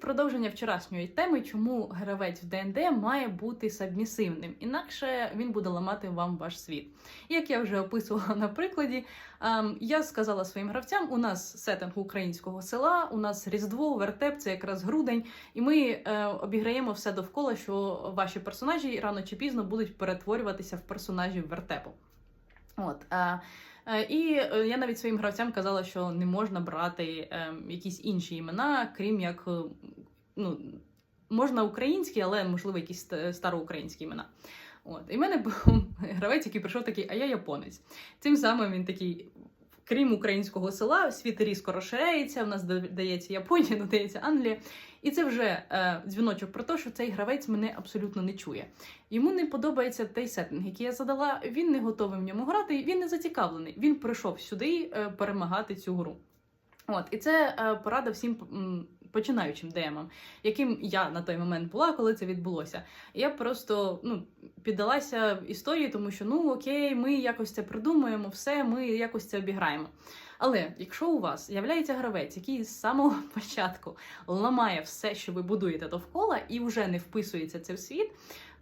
продовження вчорашньої теми, чому гравець в ДНД має бути сабмісивним, інакше він буде ламати вам ваш світ. Як я вже описувала на прикладі, ем, я сказала своїм гравцям: у нас сеттинг українського села, у нас різдво, вертеп, це якраз грудень, і ми е, обіграємо все довкола, що ваші персонажі рано чи пізно будуть перетворюватися в персонажів вертепу. От. Е, Е, І е, я навіть своїм гравцям казала, що не можна брати е, якісь інші імена, крім як ну, можна українські, але можливо якісь староукраїнські імена. От. І в мене був гравець, який прийшов такий, а я японець. Цим самим він такий. Крім українського села, світ різко розширяється. У нас додається Японія, додається Англія. І це вже е, дзвіночок про те, що цей гравець мене абсолютно не чує. Йому не подобається той сеттинг, який я задала. Він не готовий в ньому грати, він не зацікавлений. Він прийшов сюди е, перемагати цю гру. От, і це е, порада всім починаючим демом, яким я на той момент була, коли це відбулося. Я просто ну, піддалася історії, тому що ну окей, ми якось це придумаємо, все, ми якось це обіграємо. Але якщо у вас являється гравець, який з самого початку ламає все, що ви будуєте довкола, і вже не вписується це в світ,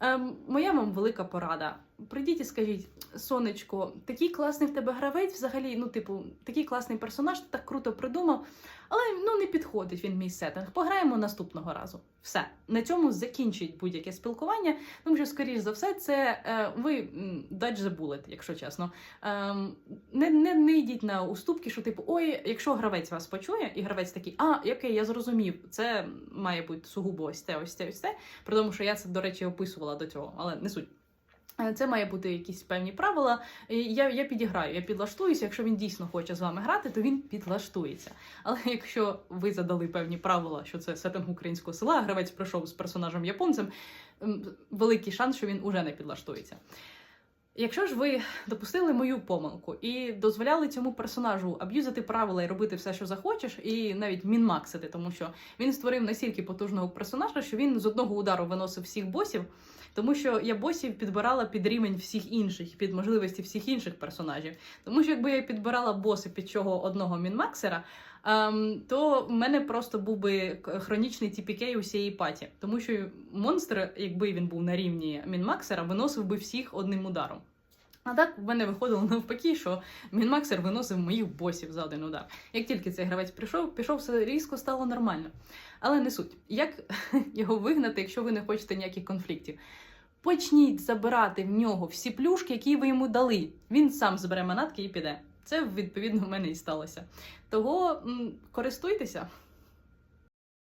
ем, моя вам велика порада. Прийдіть і скажіть, сонечко, такий класний в тебе гравець, взагалі, ну, типу, такий класний персонаж, ти так круто придумав, але ну не підходить він мій сеттинг. Пограємо наступного разу. Все на цьому закінчують будь-яке спілкування, тому що, скоріш за все, це е, ви the bullet, якщо чесно. Ем, не, не, не йдіть на уступки, що типу, ой, якщо гравець вас почує, і гравець такий, а окей, я зрозумів, це має бути сугубо ось те, ось те, ось те. При тому, що я це, до речі, описувала до цього, але не суть. Е, Це має бути якісь певні правила. Я, я підіграю, я підлаштуюся. Якщо він дійсно хоче з вами грати, то він підлаштується. Але якщо ви задали певні правила, що це сеттинг українського села, гравець прийшов з персонажем японцем, великий шанс, що він уже не підлаштується. Якщо ж ви допустили мою помилку і дозволяли цьому персонажу аб'юзити правила і робити все, що захочеш, і навіть мінмаксити, тому що він створив настільки потужного персонажа, що він з одного удару виносив всіх босів, тому що я босів підбирала під рівень всіх інших, під можливості всіх інших персонажів. Тому що якби я підбирала боси під чого одного мінмаксера, то в мене просто був би хронічний TPK усієї паті. Тому що монстр, якби він був на рівні мінмаксера, виносив би всіх одним ударом. А так в мене виходило навпаки, що мінмаксер виносив моїх босів за один удар. Як тільки цей гравець прийшов, пішов, все різко стало нормально. Але не суть. Як його вигнати, якщо ви не хочете ніяких конфліктів? Почніть забирати в нього всі плюшки, які ви йому дали. Він сам збере манатки і піде. Це відповідно в мене і сталося. Того користуйтеся.